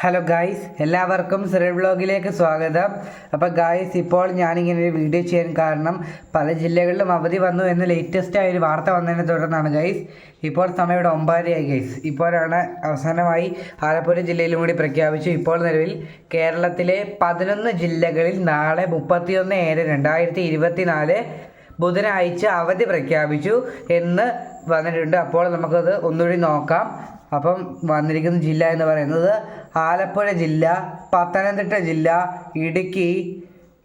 Hello guys എല്ലാവർക്കും സിറൽ ബ്ലോഗിലേക്ക് സ്വാഗതം. അപ്പോൾ ഗായ്സ് ഇപ്പോൾ ഞാനിങ്ങനെ ഒരു വീഡിയോ ചെയ്യാൻ കാരണം പല ജില്ലകളിലും അവധി വന്നു എന്ന് ലേറ്റസ്റ്റ് ആയ ഒരു വാർത്ത വന്നതിനെ തുടർന്നാണ് ഗൈസ് ഇപ്പോൾ സമയം ഇവിടെ ഒമ്പതരയായി ഗൈസ് ഇപ്പോഴാണ് അവസാനമായി ആലപ്പുഴ ജില്ലയിലും കൂടി പ്രഖ്യാപിച്ചു. ഇപ്പോൾ നിലവിൽ കേരളത്തിലെ പതിനൊന്ന് ജില്ലകളിൽ നാളെ മുപ്പത്തിയൊന്ന് ഏഴ് രണ്ടായിരത്തി ഇരുപത്തിനാല് ബുധനാഴ്ച അവധി പ്രഖ്യാപിച്ചു എന്ന് വന്നിട്ടുണ്ട്. അപ്പോൾ നമുക്കത് ഒന്നുകൂടി നോക്കാം. അപ്പം വന്നിരിക്കുന്ന ജില്ല എന്ന് പറയുന്നത് ആലപ്പുഴ ജില്ല പത്തനംതിട്ട ജില്ല ഇടുക്കി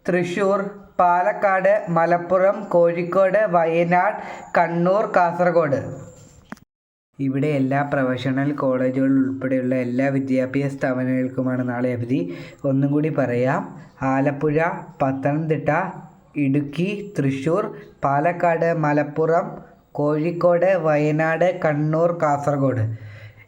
തൃശ്ശൂർ പാലക്കാട് മലപ്പുറം കോഴിക്കോട് വയനാട് കണ്ണൂർ കാസർഗോഡ്. ഇവിടെ എല്ലാ പ്രൊഫഷണൽ കോളേജുകൾ ഉൾപ്പെടെയുള്ള എല്ലാ വിദ്യാഭ്യാസ സ്ഥാപനങ്ങൾക്കുമാണ് നാളെ അവധി. ഒന്നും കൂടി പറയാം. ആലപ്പുഴ പത്തനംതിട്ട ഇടുക്കി തൃശ്ശൂർ പാലക്കാട് മലപ്പുറം കോഴിക്കോട് വയനാട് കണ്ണൂർ കാസർഗോഡ്.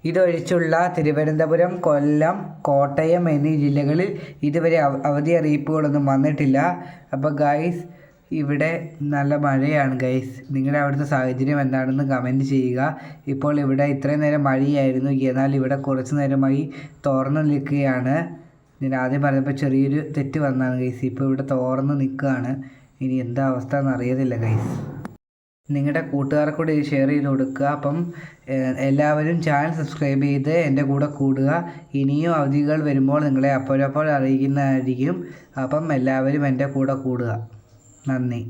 ഇതൊഴിച്ചുള്ള തിരുവനന്തപുരം കൊല്ലം കോട്ടയം എന്നീ ജില്ലകളിൽ ഇതുവരെ അവ- അവധി അറിയിപ്പുകളൊന്നും വന്നിട്ടില്ല. അപ്പോൾ ഗൈസ് ഇവിടെ നല്ല മഴയാണ് ഗൈസ് നിങ്ങളുടെ അവിടുത്തെ സാഹചര്യം എന്താണെന്ന് കമന്റ് ചെയ്യുക. ഇപ്പോൾ ഇവിടെ ഇത്രയും നേരം മഴയായിരുന്നു. എന്നാൽ ഇവിടെ കുറച്ച് നേരമായി തുറന്ന് നിൽക്കുകയാണ്. ഞാൻ ആദ്യം പറഞ്ഞപ്പോൾ ചെറിയൊരു തെറ്റ് വന്നാണ് ഗൈസ് ഇപ്പോൾ ഇവിടെ തുറന്ന് നിൽക്കുകയാണ്. ഇനി എന്താ അവസ്ഥ എന്ന് അറിയത്തില്ല ഗൈസ് നിങ്ങളുടെ കൂട്ടുകാർക്ക് കൂടി ഷെയർ ചെയ്ത് കൊടുക്കുക. അപ്പം എല്ലാവരും ചാനൽ സബ്സ്ക്രൈബ് ചെയ്ത് എന്റെ കൂടെ കൂടുക. ഇനിയും അവധികൾ വരുമ്പോൾ നിങ്ങളെ അപ്പോഴപ്പോൾ അറിയിക്കുന്നതായിരിക്കും അപ്പം എല്ലാവരും എന്റെ കൂടെ കൂടുക. നന്ദി.